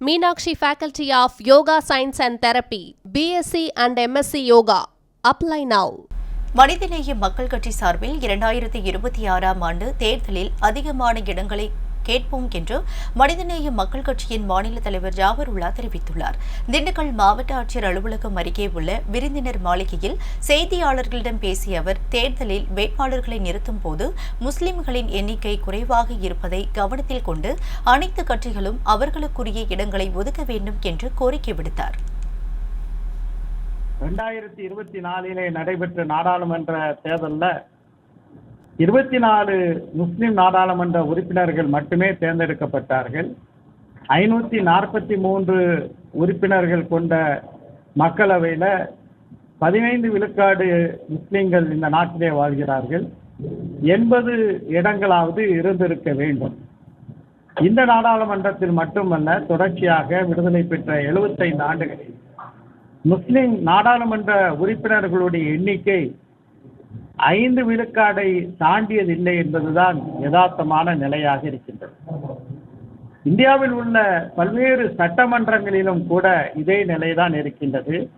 Meenakshi faculty of yoga science and therapy BSc and MSc yoga apply now Manithaneya Makkal Katchi சார்பில் இரண்டாயிரத்தி இருபத்தி ஆறாம் ஆண்டு தேர்தலில் அதிகமான இடங்களை கேட்போம் என்று மனிதநேய மக்கள் கட்சியின் மாநில தலைவர் ஜாவருல்லா தெரிவித்துள்ளார். திண்டுக்கல் மாவட்ட ஆட்சியர் அலுவலகம் அருகே உள்ள விருந்தினர் மாளிகையில் செய்தியாளர்களிடம் பேசிய அவர் தேர்தலில் வேட்பாளர்களை நிறுத்தும் போது முஸ்லிம்களின் எண்ணிக்கை குறைவாக இருப்பதை கவனத்தில் கொண்டு அனைத்து கட்சிகளும் அவர்களுக்குரிய இடங்களை ஒதுக்க வேண்டும் என்று கோரிக்கை விடுத்தார். இரண்டாயிரத்தி இருபத்தி நாலிலே நடைபெற்ற நாடாளுமன்ற தேர்தலில் இருபத்தி நாலு முஸ்லிம் நாடாளுமன்ற உறுப்பினர்கள் மட்டுமே தேர்ந்தெடுக்கப்பட்டார்கள். ஐநூற்றி நாற்பத்தி மூன்று உறுப்பினர்கள் கொண்ட மக்களவையில் பதினைந்து விழுக்காடு முஸ்லிம்கள் இந்த நாட்டிலே வாழ்கிறார்கள். எண்பது இடங்களாவது இருந்திருக்க வேண்டும். இந்த நாடாளுமன்றத்தில் மட்டுமல்ல தொடர்ச்சியாக விடுதலை பெற்ற எழுபத்தைந்து ஆண்டுகளில் முஸ்லிம் நாடாளுமன்ற உறுப்பினர்களுடைய எண்ணிக்கை ஐந்து விழுக்காடை தாண்டியதில்லை என்பதுதான் யதார்த்தமான நிலையாக இருக்கின்றது. இந்தியாவில் உள்ள பல்வேறு சட்டமன்றங்களிலும் கூட இதே நிலைதான் இருக்கின்றது.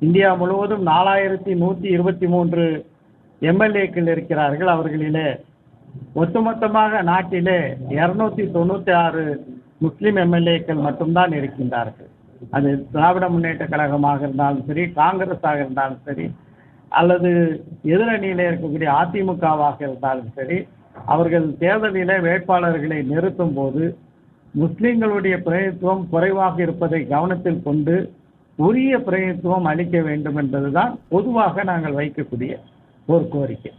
இந்தியா முழுவதும் நாலாயிரத்தி நூற்றி இருபத்தி மூன்று எம்எல்ஏக்கள் இருக்கிறார்கள். அவர்களிலே ஒட்டுமொத்தமாக நாட்டிலே இருநூத்தி தொண்ணூற்றி ஆறு முஸ்லிம் எம்எல்ஏக்கள் மட்டும்தான் இருக்கின்றார்கள். அது திராவிட முன்னேற்ற கழகமாக இருந்தாலும் சரி காங்கிரஸாக இருந்தாலும் சரி அல்லது எதிரணியில் இருக்கக்கூடிய அதிமுகவாக இருந்தாலும் சரி அவர்கள் தேர்தலிலே வேட்பாளர்களை நிறுத்தும் போது முஸ்லிம்களுடைய பிரதித்துவம் குறைவாக இருப்பதை கவனத்தில் கொண்டு உரிய பிரதித்துவம் அளிக்க வேண்டும் என்பதுதான் பொதுவாக நாங்கள் வைக்கக்கூடிய ஒரு கோரிக்கை.